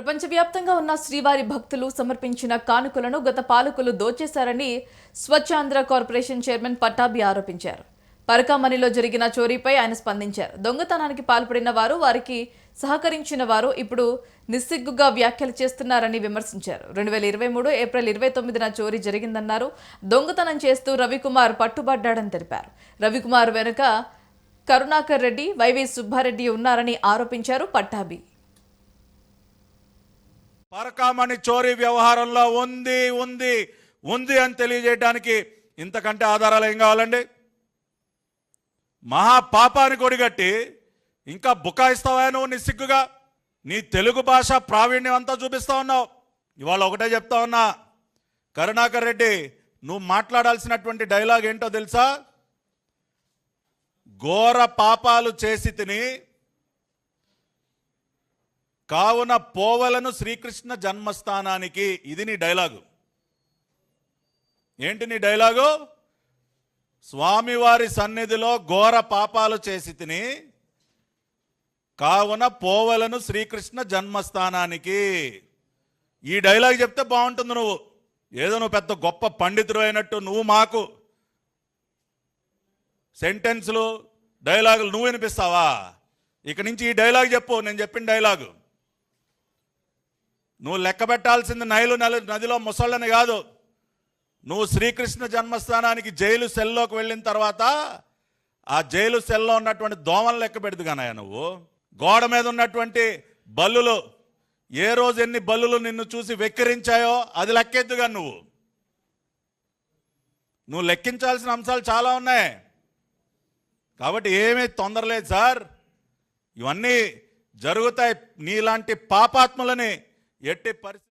ప్రపంచవ్యాప్తంగా ఉన్న శ్రీవారి భక్తులు సమర్పించిన కానుకలను గత పాలకులు దోచేశారని స్వచ్ఛాంధ్ర కార్పొరేషన్ చైర్మన్ పట్టాభి ఆరోపించారు. పరకామణిలో జరిగిన చోరీపై ఆయన స్పందించారు. దొంగతనానికి పాల్పడిన వారు వారికి సహకరించిన వారు ఇప్పుడు నిస్సిగ్గుగా వ్యాఖ్యలు చేస్తున్నారని విమర్శించారు. రెండు వేల ఇరవై మూడు ఏప్రిల్ ఇరవై తొమ్మిదిన చోరీ జరిగిందన్నారు. దొంగతనం చేస్తూ రవికుమార్ పట్టుబడ్డాడని తెలిపారు. రవికుమార్ వెనుక కరుణాకర్ రెడ్డి వైవి సుబ్బారెడ్డి ఉన్నారని ఆరోపించారు పట్టాభి. పరకామణి చోరీ వ్యవహారంలో ఉంది ఉంది ఉంది అని తెలియజేయడానికి ఇంతకంటే ఆధారాలు ఏం కావాలండి? మహా పాపాన్ని కొడిగట్టి ఇంకా బుకాయిస్తావా నువ్వు నీ నీ తెలుగు భాష ప్రావీణ్యం అంతా చూపిస్తా ఉన్నావు. ఇవాళ ఒకటే చెప్తా ఉన్నా కరుణాకర్ రెడ్డి నువ్వు మాట్లాడాల్సినటువంటి డైలాగ్ ఏంటో తెలుసా? ఘోర పాపాలు చేసి తిని కావున పోవలను శ్రీకృష్ణ జన్మస్థానానికి ఇది నీ డైలాగు. ఏంటి నీ డైలాగు? స్వామివారి సన్నిధిలో ఘోర పాపాలు చేసి తిని కావున పోవలను శ్రీకృష్ణ జన్మస్థానానికి. ఈ డైలాగ్ చెప్తే బాగుంటుంది నువ్వు. ఏదో నువ్వు పెద్ద గొప్ప పండితుడు అయినట్టు నువ్వు మాకు సెంటెన్స్లు డైలాగులు నువ్వు వినిపిస్తావా? ఇక నుంచి ఈ డైలాగ్ చెప్పు నేను చెప్పిన డైలాగు. నువ్వు లెక్క పెట్టాల్సింది నైలు నదిలో ముసళ్ళని కాదు. నువ్వు శ్రీకృష్ణ జన్మస్థానానికి జైలు సెల్లోకి వెళ్ళిన తర్వాత ఆ జైలు సెల్లో ఉన్నటువంటి దోమలు లెక్క పెడదు కనయ్య నువ్వు. గోడ మీద ఉన్నటువంటి బల్లులు ఏ రోజు ఎన్ని బల్లులు నిన్ను చూసి వెక్కిరించాయో అది లెక్కెద్దుగా నువ్వు. నువ్వు లెక్కించాల్సిన అంశాలు చాలా ఉన్నాయి. కాబట్టి ఏమీ తొందర లేదు సార్. ఇవన్నీ జరుగుతాయి. నీలాంటి పాపాత్ములని ఎట్టి పరిస్థితి